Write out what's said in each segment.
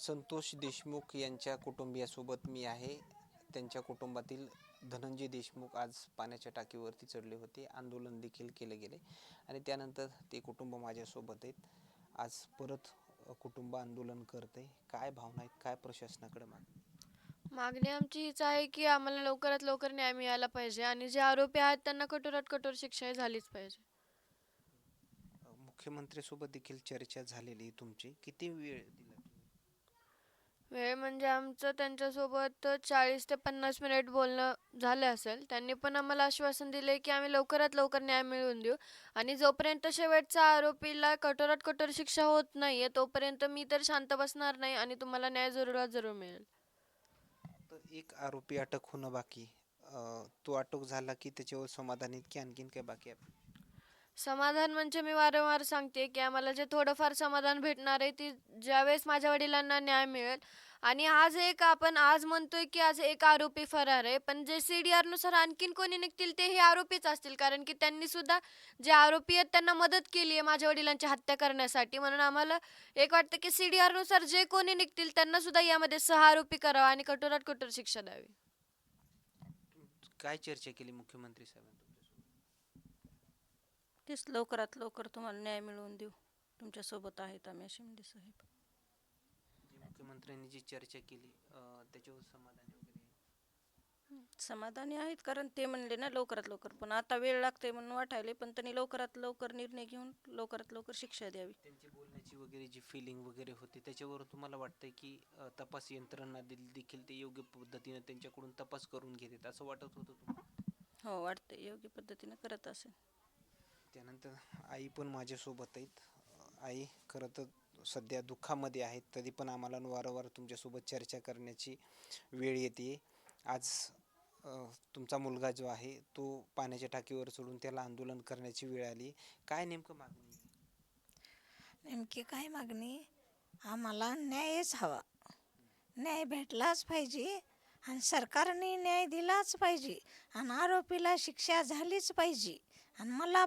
संतोष देशमुख यांच्या कुटुंबियासोबत मी आहे. त्यांच्या कुटुंबातील धनंजय देशमुख आज पाण्याच्या टाकीवरती चढले होते. आंदोलन देखील केले गेले आणि त्यानंतर ते कुटुंब माझ्यासोबत आहेत. आज परत कुटुंब आंदोलन करते काय भावना आहेत? काय प्रशासनाकडे माग मागणी आमची हीच आहे की आम्हाला लवकरात लवकर न्याय मिळाला पाहिजे आणि जे आरोपी आहेत त्यांना कठोरात कठोर शिक्षा झालीच पाहिजे. मुख्यमंत्र्यांसोबत देखील चर्चा झालेली तुमची. किती वेळ? वेळ म्हणजे आमचं त्यांच्यासोबत चाळीस ते पन्नास मिनिट बोलणं झालं असेल. त्यांनी पण आम्हाला आश्वासन दिले की आम्ही लवकरात लवकर न्याय मिळवून देऊ. आणि जोपर्यंत शेवटचा आरोपीला कठोरात कठोर शिक्षा होत नाहीये तोपर्यंत मी तर शांत बसणार नाही आणि तुम्हाला न्याय जरूर जरूर मिळेल. तर एक आरोपी अटक होणं बाकी. तो अटक झाला की त्याच्यावर समाधान इतकी की आणखीन काय बाकी आहे? समाधान म्हणजे मी वारंवार सांगते की आम्हाला जे थोडंफार समाधान भेटणार आहे ती ज्यावेळेस माझ्या वडिलांना न्याय मिळेल. आणि आज एक आपण आज म्हणतोय की आज एक आरोपी फरार आहे पण जे सी डी नुसार आणखीन कोणी निघतील ते हे आरोपीच असतील कारण की त्यांनी सुद्धा जे आरोपी आहेत त्यांना मदत केली आहे माझ्या वडिलांची हत्या करण्यासाठी. म्हणून आम्हाला एक वाटतं की सी डी नुसार जे कोणी निघतील त्यांना सुद्धा यामध्ये सहा आरोपी करावा आणि कठोरात कठोर शिक्षा द्यावी. काय चर्चा केली मुख्यमंत्री साहेबांनी? तेच लवकरात लवकर तुम्हाला न्याय मिळवून देऊ. तुमच्यासोबत आहेत आम्ही शिंदे साहेब. मुख्यमंत्र्यांनी जी चर्चा केली अ, त्याच्यावर समाधानी वगैरे? समाधानी आहेत कारण ते म्हणले ना लवकरात लवकर. पण आता वेळ लागते म्हणून वाटायले पण त्यांनी लवकरात लवकर निर्णय घेऊन लवकरात लवकर शिक्षा द्यावी. त्यांची बोलण्याची वगैरे जी फिलिंग वगैरे होती त्याच्यावर तुम्हाला वाटतंय की अ, तपास यंत्रणा दिल- देखील ते योग्य पद्धतीने त्यांच्याकडून तपास करून घेतात असं वाटत होतं तुम्हाला? हो वाटते योग्य पद्धतीने करत असेल. त्यानंतर आई पण माझ्यासोबत आहेत. आई खरं तर सध्या दुःखामध्ये आहेत. तरी पण आम्हाला वारंवार तुमच्यासोबत चर्चा करण्याची वेळ येते. आज तुमचा मुलगा जो आहे तो पाण्याच्या टाकीवर चढून त्याला आंदोलन करण्याची वेळ आली. काय नेमकं मागणी नेमकी काय मागणी? आम्हाला न्यायच हवा. न्याय भेटलाच पाहिजे आणि सरकारने न्याय दिलाच पाहिजे आणि आरोपीला शिक्षा झालीच पाहिजे. आणि मला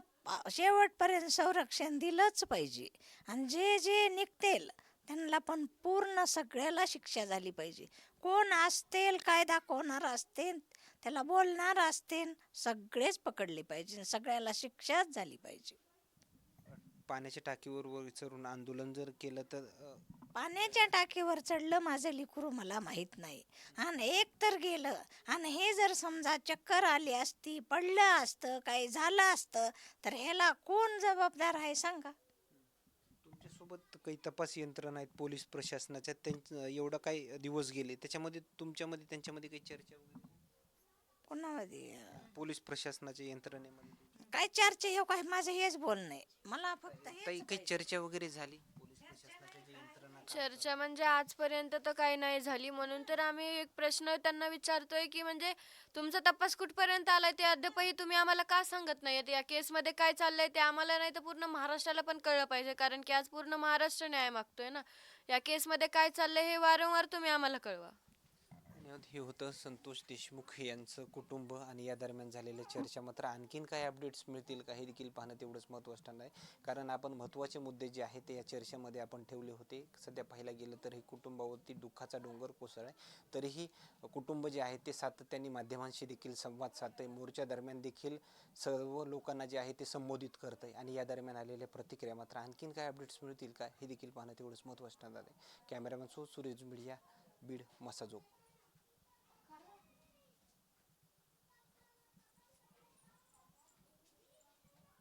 शेवटपर्यंत संरक्षण दिलंच पाहिजे. आणि जे जे निघतील त्यांना पण पूर्ण सगळ्याला शिक्षा झाली पाहिजे. कोण असतील काय दाखवणार असतील त्याला बोलणार असतील सगळेच पकडले पाहिजे सगळ्याला शिक्षाच झाली पाहिजे. पाण्याच्या टाकीवर विचारून आंदोलन जर केलं तर पाण्याच्या टाकीवर चढलं माझं लिकरू मला माहीत नाही. आणि एक तर गेलं. आणि हे जर समजा चक्कर आली असती पडलं असतं काही झालं असतं तर ह्याला कोण जबाबदार आहे सांगा? तुमच्यासोबत काही तपास यंत्रणा आहेत पोलीस प्रशासनाच्या त्यांचं एवढं काही दिवस गेले त्याच्यामध्ये तुमच्यामध्ये त्यांच्यामध्ये काही चर्चा वगैरे? कोणामध्ये? पोलीस प्रशासनाच्या यंत्रणेमध्ये. काय चर्चा हे काय? माझं हेच बोलणं आहे. मला फक्त काही चर्चा वगैरे झाली पोलीस प्रशासनाच्या ज्या यंत्रणा चर्चा म्हणजे आजपर्यंत तर काही नाही झाली. म्हणून तर आम्ही एक प्रश्न त्यांना विचारतोय की म्हणजे तुमचा तपास कुठपर्यंत आलाय? ते अद्यापही तुम्ही आम्हाला का सांगत नाही या केसमध्ये काय चाललंय ते आम्हाला नाही तर पूर्ण महाराष्ट्राला पण कळलं पाहिजे. कारण की आज पूर्ण महाराष्ट्र न्याय मागतोय ना. या केसमध्ये काय चाललंय हे वारंवार तुम्ही आम्हाला कळवा. हे होतं संतोष देशमुख यांचं कुटुंब आणि या दरम्यान झालेल्या चर्चा. मात्र आणखीन काही अपडेट्स मिळतील का हे देखील पाहणं तेवढंच महत्त्वाचं ठरणार आहे. कारण आपण महत्त्वाचे मुद्दे जे आहेत ते या चर्चेमध्ये आपण ठेवले होते. सध्या पाहायला गेलं तर हे कुटुंबावरती दुःखाचा डोंगर कोसळ आहे. तरीही कुटुंब जे आहे ते सातत्याने माध्यमांशी देखील संवाद साधतंय. मोर्चा दरम्यान देखील सर्व लोकांना जे आहे ते संबोधित करत आहे आणि या दरम्यान आलेल्या प्रतिक्रिया मात्र आणखीन काय अपडेट्स मिळतील का हे देखील पाहणं तेवढंच महत्त्वाचं ठरणार आहे. Cameraman so Suresh media Beed Massajog.